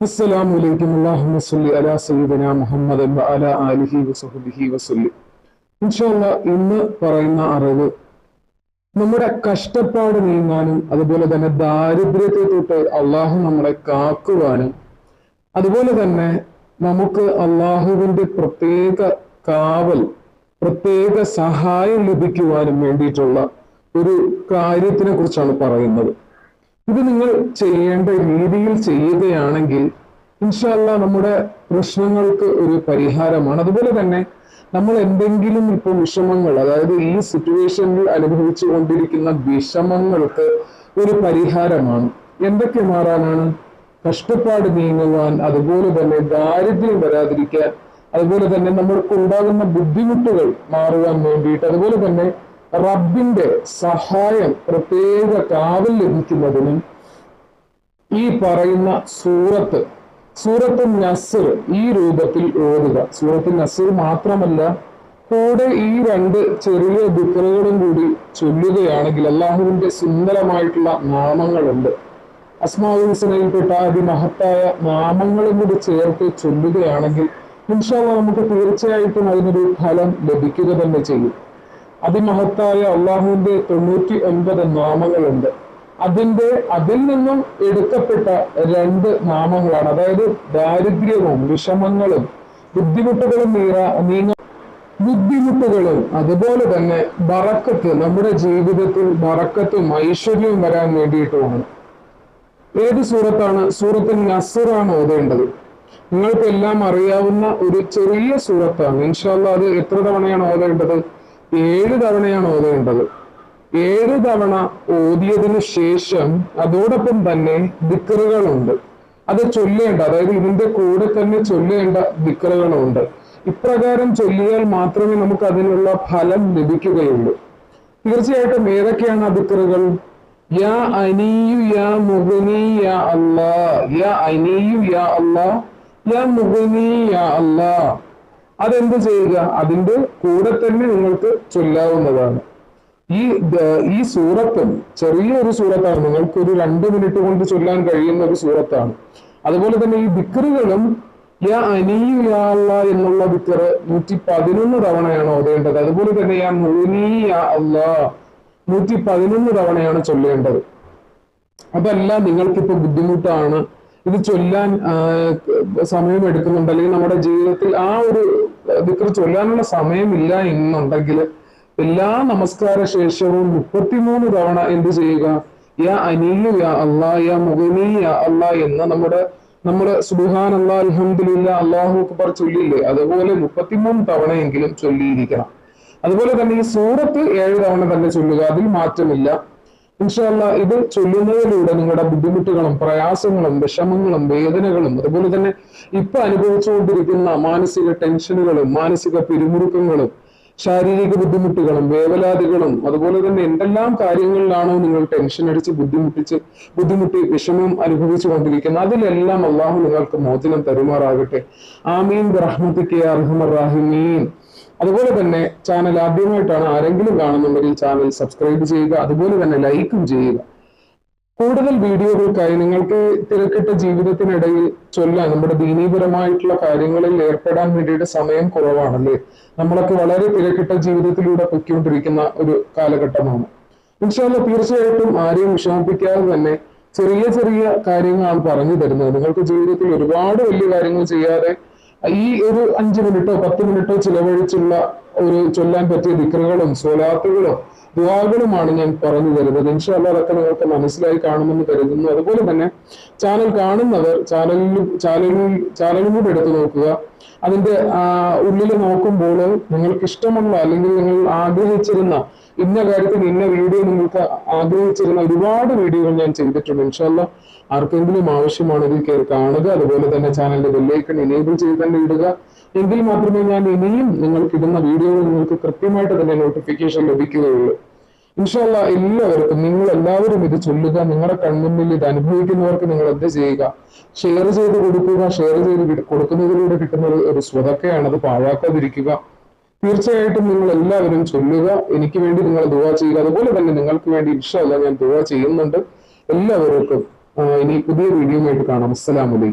അലൈക്കും അല്ലാഹുമ്മ സ്വല്ലി അലാ ആലിഹി വസഹ്ബിഹി വസല്ലി ഇൻഷാല്ലാ ഇന്ന് പറയുന്ന അറിവ് നമ്മുടെ കഷ്ടപ്പാട് നീങ്ങാനും അതുപോലെ തന്നെ ദാരിദ്ര്യത്തെ തൊട്ട് അള്ളാഹു നമ്മളെ കാക്കുവാനും അതുപോലെ തന്നെ നമുക്ക് അള്ളാഹുവിന്റെ പ്രത്യേക കാവൽ പ്രത്യേക സഹായം ലഭിക്കുവാനും വേണ്ടിയിട്ടുള്ള ഒരു കാര്യത്തിനെ കുറിച്ചാണ് പറയുന്നത്. ഇത് നിങ്ങൾ ചെയ്യേണ്ട രീതിയിൽ ചെയ്യുകയാണെങ്കിൽ ഇൻഷാല്ല നമ്മുടെ പ്രശ്നങ്ങൾക്ക് ഒരു പരിഹാരമാണ്. അതുപോലെ തന്നെ നമ്മൾ എന്തെങ്കിലും ഇപ്പോൾ വിഷമങ്ങൾ അതായത് ഈ സിറ്റുവേഷനിൽ അനുഭവിച്ചു കൊണ്ടിരിക്കുന്ന വിഷമങ്ങൾക്ക് ഒരു പരിഹാരമാണ്. എന്തൊക്കെ മാറാനാണ്? കഷ്ടപ്പാട് നീങ്ങുവാൻ അതുപോലെ തന്നെ ദാരിദ്ര്യം വരാതിരിക്കാൻ അതുപോലെ തന്നെ നമ്മൾക്ക് ഉണ്ടാകുന്ന ബുദ്ധിമുട്ടുകൾ മാറുവാൻ വേണ്ടിയിട്ട് അതുപോലെ തന്നെ റബ്ബിന്റെ സഹായം പ്രത്യേക കാവൽ ലഭിക്കുന്നതിനും ഈ പറയുന്ന സൂറത്ത് സൂറത്ത് നസർ ഈ രൂപത്തിൽ ഓടുക സൂറത്ത് നസർ മാത്രമല്ല കൂടെ ഈ രണ്ട് ചെറിയ ദുഃഖങ്ങളും കൂടി ചൊല്ലുകയാണെങ്കിൽ അള്ളാഹുവിന്റെ സുന്ദരമായിട്ടുള്ള നാമങ്ങളുണ്ട്. അസ്മാവുൽ ഹുസനയിൽപ്പെട്ട അതിമഹത്തായ നാമങ്ങളും കൂടി ചേർത്ത് ചൊല്ലുകയാണെങ്കിൽ ഇൻഷാല്ല നമുക്ക് തീർച്ചയായിട്ടും അതിനൊരു ഫലം ലഭിക്കുക തന്നെ ചെയ്യും. അതിമഹത്തായ അള്ളാഹുവിന്റെ തൊണ്ണൂറ്റി ഒൻപത് നാമങ്ങളുണ്ട്. അതിന്റെ അതിൽ നിന്നും എടുക്കപ്പെട്ട രണ്ട് നാമങ്ങളാണ്. അതായത് ദാരിദ്ര്യവും വിഷമങ്ങളും ബുദ്ധിമുട്ടുകളും നീങ്ങ ബുദ്ധിമുട്ടുകളും അതുപോലെ തന്നെ ബറക്കത്ത് നമ്മുടെ ജീവിതത്തിൽ ബറക്കത്തും ഐശ്വര്യവും വരാൻ വേണ്ടിയിട്ടുമാണ്. ഏത് സൂറത്താണ്? സൂറത്തിൽ നസറാണ് ഓതേണ്ടത്. നിങ്ങൾക്കെല്ലാം അറിയാവുന്ന ഒരു ചെറിയ സൂറത്താണ്. ഇൻഷാല്ല അത് എത്ര തവണയാണ് ഓതേണ്ടത്? ഏഴ് തവണയാണ് ഓതേണ്ടത്. ഏഴ് തവണ ഓതിയതിന് ശേഷം അതോടൊപ്പം തന്നെ ദിക്കറുകളുണ്ട്. അത് ചൊല്ലേണ്ട അതായത് ഇതിന്റെ കൂടെ തന്നെ ചൊല്ലേണ്ട ദിക്കറുകളുണ്ട്. ഇപ്രകാരം ചൊല്ലിയാൽ മാത്രമേ നമുക്ക് അതിനുള്ള ഫലം ലഭിക്കുകയുള്ളൂ. തീർച്ചയായിട്ടും ഏതൊക്കെയാണ് ആ ദിക്കറുകൾ? യാ അനിയു യാ മുഗനി യാ അല്ലാ യാ അനിയു യാ അല്ലാ യാ മുഗനി യാ അല്ലാ അതെന്ത് ചെയ്യുക? അതിന്റെ കൂടെ തന്നെ നിങ്ങൾക്ക് ചൊല്ലാവുന്നതാണ്. ഈ ഈ സൂറത്തും ചെറിയൊരു സൂറത്താണ്. നിങ്ങൾക്ക് ഒരു രണ്ട് മിനിറ്റ് കൊണ്ട് ചൊല്ലാൻ കഴിയുന്ന ഒരു സൂറത്താണ്. അതുപോലെ തന്നെ ഈ ദിക്കറുകളും യാ അല്ലാ എന്നുള്ള ദിക്കറ് നൂറ്റി പതിനൊന്ന് തവണയാണ് ഓതേണ്ടത്. അതുപോലെ തന്നെ യാ മുനി യാ അല്ലാ നൂറ്റി പതിനൊന്ന് തവണയാണ് ചൊല്ലേണ്ടത്. അതല്ല നിങ്ങൾക്കിപ്പോ ബുദ്ധിമുട്ടാണ്. ഇത് ചൊല്ലാൻ സമയമെടുക്കുന്നുണ്ട് അല്ലെങ്കിൽ നമ്മുടെ ജീവിതത്തിൽ ആ ഒരു ദിക്കറ് ചൊല്ലാനുള്ള സമയമില്ല എന്നുണ്ടെങ്കിൽ എല്ലാ നമസ്കാര ശേഷവും മുപ്പത്തിമൂന്ന് തവണ എന്ത് ചെയ്യുക? യാ അനിയു യാ അള്ളാ യാ മുഗനി യാ അള്ളാ എന്ന് നമ്മുടെ നമ്മുടെ സുബുഹാൻ അള്ളാ അലഹമില്ല അള്ളാഹു അക്ബർ ചൊല്ലില്ലേ? അതുപോലെ മുപ്പത്തിമൂന്ന് തവണയെങ്കിലും ചൊല്ലിയിരിക്കണം. അതുപോലെ തന്നെ ഈ സൂറത്ത് ഏഴ് തവണ തന്നെ ചൊല്ലുക. അതിൽ മാറ്റമില്ല. ഇൻഷാല്ല ഇത് ചൊല്ലുന്നതിലൂടെ നിങ്ങളുടെ ബുദ്ധിമുട്ടുകളും പ്രയാസങ്ങളും വിഷമങ്ങളും വേദനകളും അതുപോലെ തന്നെ ഇപ്പൊ അനുഭവിച്ചുകൊണ്ടിരിക്കുന്ന മാനസിക ടെൻഷനുകളും മാനസിക പിരിമുറുക്കങ്ങളും ശാരീരിക ബുദ്ധിമുട്ടുകളും വേവലാതികളും അതുപോലെ തന്നെ എന്തെല്ലാം കാര്യങ്ങളിലാണോ നിങ്ങൾ ടെൻഷൻ അടിച്ച് ബുദ്ധിമുട്ടിച്ച് ബുദ്ധിമുട്ടി വിഷമം അനുഭവിച്ചു കൊണ്ടിരിക്കുന്നത് അതിലെല്ലാം അള്ളാഹു നിങ്ങൾക്ക് മോചനം തരുമാറാകട്ടെ. ആമീൻ. റഹ്മത്തിക്ക് അർഹമർ അതുപോലെ തന്നെ ചാനൽ ആദ്യമായിട്ടാണ് ആരെങ്കിലും കാണുന്നുണ്ടെങ്കിൽ ചാനൽ സബ്സ്ക്രൈബ് ചെയ്യുക അതുപോലെ തന്നെ ലൈക്കും ചെയ്യുക. കൂടുതൽ വീഡിയോകൾക്കായി നിങ്ങൾക്ക് തിരക്കിട്ട ജീവിതത്തിനിടയിൽ ചൊല്ലാൻ നമ്മുടെ ദീനീപരമായിട്ടുള്ള കാര്യങ്ങളിൽ ഏർപ്പെടാൻ വേണ്ടിയിട്ട് സമയം കുറവാണല്ലേ? നമ്മളൊക്കെ വളരെ തിരക്കിട്ട ജീവിതത്തിലൂടെ പൊയ്ക്കൊണ്ടിരിക്കുന്ന ഒരു കാലഘട്ടമാണ്. ഇൻഷാല്ല തീർച്ചയായിട്ടും ആരെയും വിഷമിപ്പിക്കാതെ തന്നെ ചെറിയ ചെറിയ കാര്യങ്ങളാണ് പറഞ്ഞു തരുന്നത്. നിങ്ങൾക്ക് ജീവിതത്തിൽ ഒരുപാട് വലിയ കാര്യങ്ങൾ ചെയ്യാതെ ഈ ഒരു അഞ്ച് മിനിറ്റോ പത്ത് മിനിറ്റോ ചിലവഴിച്ചുള്ള ഒരു ചൊല്ലാൻ പറ്റിയ വിക്രകളും സോലാത്തുകളും ദുവാകളുമാണ് ഞാൻ പറഞ്ഞു തരുന്നത്. ഇൻഷാല്ല അതൊക്കെ നിങ്ങൾക്ക് മനസ്സിലായി കാണുമെന്ന് കരുതുന്നു. അതുപോലെ തന്നെ ചാനൽ കാണുന്നവർ ചാനലിൽ ചാനലിൽ ചാനലും കൂടെ എടുത്തു നോക്കുക. അതിന്റെ ഉള്ളിൽ നോക്കുമ്പോൾ നിങ്ങൾക്ക് ഇഷ്ടമുള്ള അല്ലെങ്കിൽ നിങ്ങൾ ആഗ്രഹിച്ചിരുന്ന ഇന്ന കാര്യത്തിൽ ഇന്ന വീഡിയോ നിങ്ങൾക്ക് ആഗ്രഹിച്ചിരുന്ന ഒരുപാട് വീഡിയോകൾ ഞാൻ ചെയ്തിട്ടുണ്ട്. ഇൻഷാല്ല ആർക്കെങ്കിലും ആവശ്യമാണെങ്കിൽ കയറി കാണുക. അതുപോലെ തന്നെ ചാനലിന്റെ ബെല്ലൈക്കൺ എനേബിൾ ചെയ്ത് തന്നെ ഇടുക. എങ്കിൽ മാത്രമേ ഞാൻ ഇനിയും നിങ്ങൾക്ക് ഇടുന്ന വീഡിയോകൾ നിങ്ങൾക്ക് കൃത്യമായിട്ട് തന്നെ നോട്ടിഫിക്കേഷൻ ലഭിക്കുകയുള്ളൂ. ഇൻഷാല്ല എല്ലാവർക്കും നിങ്ങൾ എല്ലാവരും ഇത് ചൊല്ലുക. നിങ്ങളുടെ കൺമുന്നിൽ ഇത് അനുഭവിക്കുന്നവർക്ക് നിങ്ങൾ എന്ത് ചെയ്യുക? ഷെയർ ചെയ്ത് കൊടുക്കുക. ഷെയർ ചെയ്ത് കൊടുക്കുന്നതിലൂടെ കിട്ടുന്ന ഒരു- സ്വതക്കയാണ് അത് പാഴാക്കാതിരിക്കുക. തീർച്ചയായിട്ടും നിങ്ങൾ എല്ലാവരും ചൊല്ലുക. എനിക്ക് വേണ്ടി നിങ്ങൾ ദുവാ ചെയ്യുക. അതുപോലെ തന്നെ നിങ്ങൾക്ക് വേണ്ടി ഇഷ്ടമല്ല ഞാൻ ദുവാ ചെയ്യുന്നുണ്ട്. എല്ലാവർക്കും ഇനി പുതിയ വീഡിയോയുമായിട്ട് കാണാം. അസ്സലാമലൈക്കും